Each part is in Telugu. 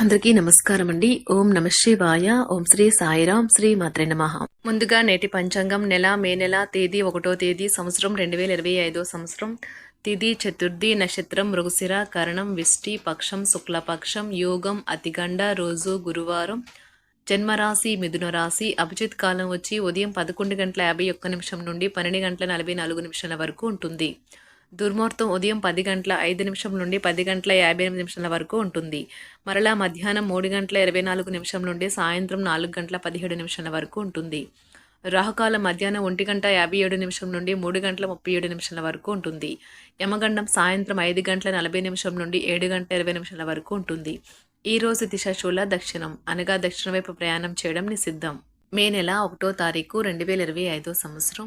అందరికీ నమస్కారం అండి ఓం నమ శివాయ. ఓం శ్రీ సాయిరాం శ్రీ మాత్రే నమ. ముందుగా నేటి పంచాంగం నెల మే నెల తేదీ ఒకటో తేదీ సంవత్సరం రెండు వేల ఇరవై ఐదో సంవత్సరం. తిథి చతుర్థి నక్షత్రం మృగశిర కరణం విష్టి పక్షం శుక్లపక్షం యోగం అతిగండ రోజు గురువారం జన్మరాశి మిథున రాశి అభిజిత్ కాలం వచ్చి ఉదయం పదకొండు గంటల యాభై ఒక్క నిమిషం నుండి పన్నెండు గంటల నలభై నాలుగు నిమిషాల వరకు ఉంటుంది. దుర్ముహూర్తం ఉదయం పది గంటల ఐదు నిమిషం నుండి పది గంటల యాభై ఎనిమిది నిమిషాల వరకు ఉంటుంది. మరలా మధ్యాహ్నం మూడు గంటల ఇరవై నాలుగు నిమిషం నుండి సాయంత్రం నాలుగు గంటల పదిహేడు నిమిషాల వరకు ఉంటుంది. రాహుకాలం మధ్యాహ్నం ఒంటి గంట యాభై ఏడు నిమిషం నుండి మూడు గంటల ముప్పై ఏడు నిమిషాల వరకు ఉంటుంది. యమగండం సాయంత్రం ఐదు గంటల నలభై నిమిషం నుండి ఏడు గంటల ఇరవై నిమిషాల వరకు ఉంటుంది. ఈ రోజు దిశ శూల దక్షిణం అనగా దక్షిణ వైపు ప్రయాణం చేయడం నిషిద్ధం. మే నెల ఒకటో తారీఖు రెండు వేల ఇరవై ఐదో సంవత్సరం.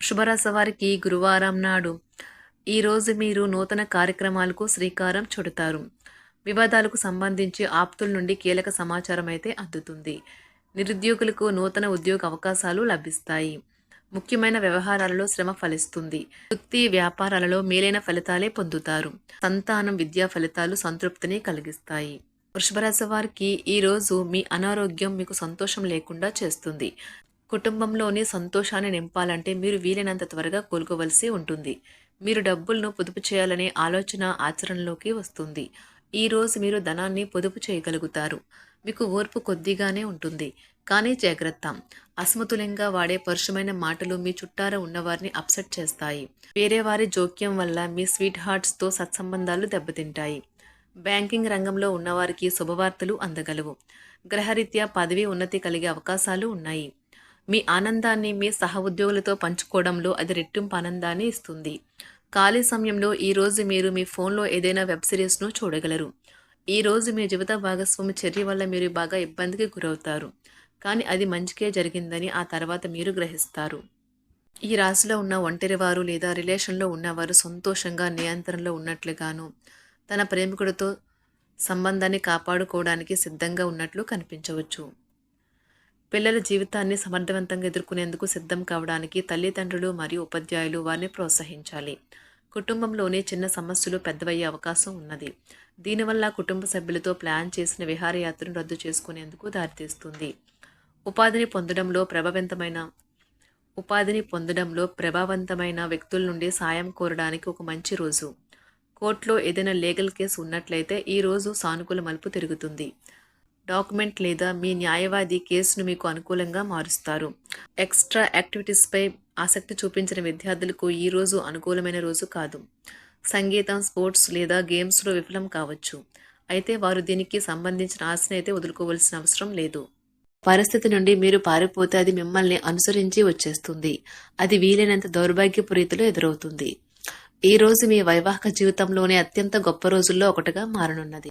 వృషభరాశి వారికి గురువారం నాడు. ఈరోజు మీరు నూతన కార్యక్రమాలకు శ్రీకారం చుడతారు. వివాదాలకు సంబంధించి ఆప్తుల నుండి కీలక సమాచారం అయితే అందుతుంది. నిరుద్యోగులకు నూతన ఉద్యోగ అవకాశాలు లభిస్తాయి. ముఖ్యమైన వ్యవహారాలలో శ్రమ ఫలిస్తుంది. వృత్తి వ్యాపారాలలో మేలైన ఫలితాలే పొందుతారు. సంతానం విద్యా ఫలితాలు సంతృప్తిని కలిగిస్తాయి. వృషభరాశి వారికి ఈరోజు మీ అనారోగ్యం మీకు సంతోషం లేకుండా చేస్తుంది. కుటుంబంలోని సంతోషాన్ని నింపాలంటే మీరు వీలైనంత త్వరగా కోలుకోవలసి ఉంటుంది. మీరు డబ్బులను పొదుపు చేయాలనే ఆలోచన ఆచరణలోకి వస్తుంది. ఈ రోజు మీరు ధనాన్ని పొదుపు చేయగలుగుతారు. మీకు ఓర్పు కొద్దిగానే ఉంటుంది. కానీ జాగ్రత్త. అసమతుల్యంగా వాడే పరుషమైన మాటలు మీ చుట్టార ఉన్నవారిని అప్సెట్ చేస్తాయి. వేరే వారి జోక్యం వల్ల మీ స్వీట్ హార్ట్స్తో సత్సంబంధాలు దెబ్బతింటాయి. బ్యాంకింగ్ రంగంలో ఉన్నవారికి శుభవార్తలు అందగలవు. గ్రహరీత్యా పదవి ఉన్నతి కలిగే అవకాశాలు ఉన్నాయి. మీ ఆనందాన్ని మీ సహ ఉద్యోగులతో పంచుకోవడంలో అది రెట్టింపు ఆనందాన్ని ఇస్తుంది. ఖాళీ సమయంలో ఈరోజు మీరు మీ ఫోన్లో ఏదైనా వెబ్ సిరీస్ను చూడగలరు. ఈ రోజు మీ జీవిత భాగస్వామి చర్య వల్ల మీరు బాగా ఇబ్బందికి గురవుతారు. కానీ అది మంచికే జరిగిందని ఆ తర్వాత మీరు గ్రహిస్తారు. ఈ రాశిలో ఉన్న ఒంటరివారు లేదా రిలేషన్లో ఉన్నవారు సంతోషంగా నియంత్రణలో ఉన్నట్లుగాను తన ప్రేమికుడితో సంబంధాన్ని కాపాడుకోవడానికి సిద్ధంగా ఉన్నట్లు కనిపించవచ్చు. పిల్లల జీవితాన్ని సమర్థవంతంగా ఎదుర్కొనేందుకు సిద్ధం కావడానికి తల్లిదండ్రులు మరియు ఉపాధ్యాయులు వారిని ప్రోత్సహించాలి. కుటుంబంలోనే చిన్న సమస్యలు పెద్దవయ్యే అవకాశం ఉన్నది. దీనివల్ల కుటుంబ సభ్యులతో ప్లాన్ చేసిన విహారయాత్రను రద్దు చేసుకునేందుకు దారితీస్తుంది. ఉపాధిని పొందడంలో ప్రభావవంతమైన ఉపాధిని పొందడంలో ప్రభావవంతమైన వ్యక్తుల నుండి సాయం కోరడానికి ఒక మంచి రోజు. కోర్టులో ఏదైనా లీగల్ కేసు ఉన్నట్లయితే ఈ రోజు సానుకూల మలుపు తిరుగుతుంది. డాక్యుమెంట్ లేదా మీ న్యాయవాది కేసును మీకు అనుకూలంగా మారుస్తారు. ఎక్స్ట్రా యాక్టివిటీస్పై ఆసక్తి చూపించిన విద్యార్థులకు ఈ రోజు అనుకూలమైన రోజు కాదు. సంగీతం స్పోర్ట్స్ లేదా గేమ్స్లో విఫలం కావచ్చు. అయితే వారు దీనికి సంబంధించిన ఆశను అయితే వదులుకోవాల్సిన అవసరం లేదు. పరిస్థితి నుండి మీరు పారిపోతే అది మిమ్మల్ని అనుసరించి వచ్చేస్తుంది. అది వీలైనంత దౌర్భాగ్యపు రీతిలో ఎదురవుతుంది. ఈ రోజు మీ వైవాహిక జీవితంలోనే అత్యంత గొప్ప రోజుల్లో ఒకటిగా మారనున్నది.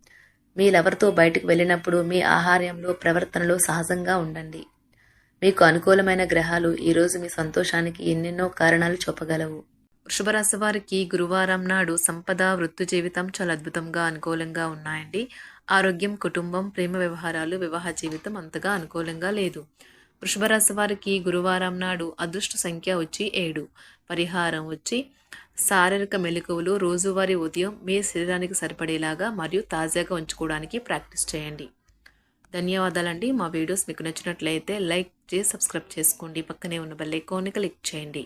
మీ లవర్తో బయటకు వెళ్ళినప్పుడు మీ ఆహార్యంలో ప్రవర్తనలో సహజంగా ఉండండి. మీకు అనుకూలమైన గ్రహాలు ఈరోజు మీ సంతోషానికి ఎన్నెన్నో కారణాలు చూపగలవు. వృషభరాశి వారికి గురువారం నాడు సంపద వృత్తి జీవితం చాలా అద్భుతంగా అనుకూలంగా ఉన్నాయండి. ఆరోగ్యం కుటుంబం ప్రేమ వ్యవహారాలు వివాహ జీవితం అంతగా అనుకూలంగా లేదు. వృషభరాశి వారికి గురువారం నాడు అదృష్ట సంఖ్య వచ్చి ఏడు. పరిహారం వచ్చి శారీరక మెలకువలు రోజువారీ ఉదయం మీ శరీరానికి సరిపడేలాగా మరియు తాజాగా ఉంచుకోవడానికి ప్రాక్టీస్ చేయండి. ధన్యవాదాలండి. మా వీడియోస్ మీకు నచ్చినట్లయితే లైక్ చేసి సబ్స్క్రైబ్ చేసుకోండి. పక్కనే ఉన్న బెల్ ఐకాన్ని క్లిక్ చేయండి.